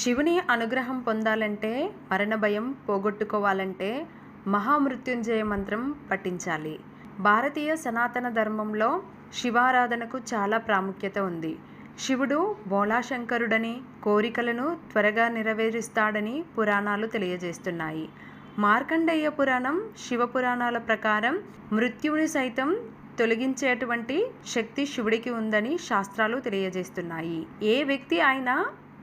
శివుని అనుగ్రహం పొందాలంటే మరణ భయం పోగొట్టుకోవాలంటే మహామృత్యుంజయ మంత్రం పఠించాలి. భారతీయ సనాతన ధర్మంలో శివారాధనకు చాలా ప్రాముఖ్యత ఉంది. శివుడు బోళాశంకరుడని కోరికలను త్వరగా నెరవేరుస్తాడని పురాణాలు తెలియజేస్తున్నాయి. మార్కండేయ పురాణం శివ పురాణాల ప్రకారం మృత్యువుని సైతం తొలగించేటువంటి శక్తి శివుడికి ఉందని శాస్త్రాలు తెలియజేస్తున్నాయి. ఏ వ్యక్తి అయినా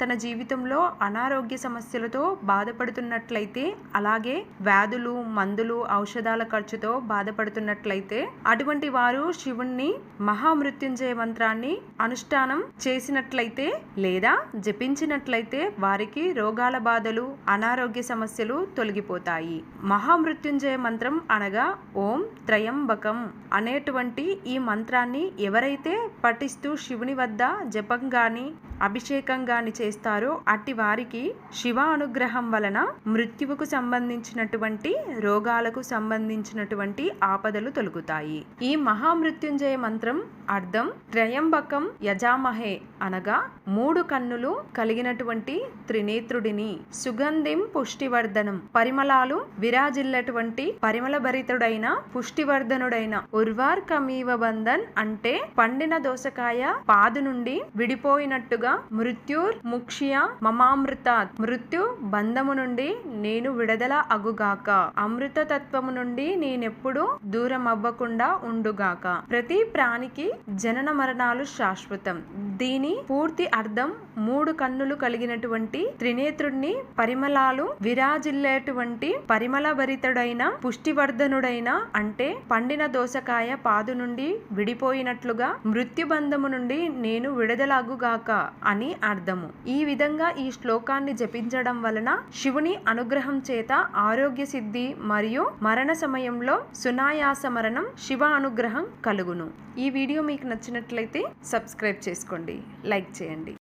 తన జీవితంలో అనారోగ్య సమస్యలతో బాధపడుతున్నట్లయితే అలాగే వ్యాధులు మందులు ఔషధాల ఖర్చుతో బాధపడుతున్నట్లయితే అటువంటి వారు శివుణ్ణి మహామృత్యుంజయ మంత్రాన్ని అనుష్ఠానం చేసినట్లయితే లేదా జపించినట్లయితే వారికి రోగాల బాధలు అనారోగ్య సమస్యలు తొలగిపోతాయి. మహామృత్యుంజయ మంత్రం అనగా ఓం త్రయంబకం అనేటువంటి ఈ మంత్రాన్ని ఎవరైతే పఠిస్తూ శివుని వద్ద జపం గాని అభిషేకం గాని చేస్తారో అట్టి వారికి శివ అనుగ్రహం వలన మృత్యువుకు సంబంధించినటువంటి రోగాలకు సంబంధించినటువంటి ఆపదలు తొలగుతాయి. ఈ మహామృత్యుంజయ మంత్రం అర్థం త్రయంబకం యజామహే అనగా మూడు కన్నులు కలిగినటువంటి త్రినేత్రుడిని సుగంధిం పుష్టివర్ధనం పరిమళాలు విరాజిల్లటువంటి పరిమళ భరితుడైన పుష్టివర్ధనుడైన ఉర్వార్ కమీవ బంధన్ అంటే పండిన దోసకాయ పాదు నుండి విడిపోయినట్టుగా మృత్యుర్ ముక్షియ మమామృత మృత్యు బంధము నుండి నేను విడుదల అగుగాక. అమృత తత్వము నుండి నేనెప్పుడు దూరం అవ్వకుండా ఉండుగాక. ప్రతి ప్రాణికి జనన మరణాలు శాశ్వతం. దీని పూర్తి అర్థం మూడు కన్నులు కలిగినటువంటి త్రినేత్రుణ్ణి పరిమళాలు విరాజిల్లేటువంటి పరిమళ భరితుడైన పుష్టివర్ధనుడైన అంటే పండిన దోసకాయ పాదు నుండి విడిపోయినట్లుగా మృత్యుబంధము నుండి నేను విడుదలగుగాక అని అర్థము. ఈ విధంగా ఈ శ్లోకాన్ని జపించడం వలన శివుని అనుగ్రహం చేత ఆరోగ్య సిద్ధి మరియు మరణ సమయంలో సునాయాస మరణం శివ అనుగ్రహం కలుగును. ఈ వీడియో మీకు నచ్చినట్లయితే సబ్స్క్రైబ్ చేసుకోండి. లైక్ చేయండి.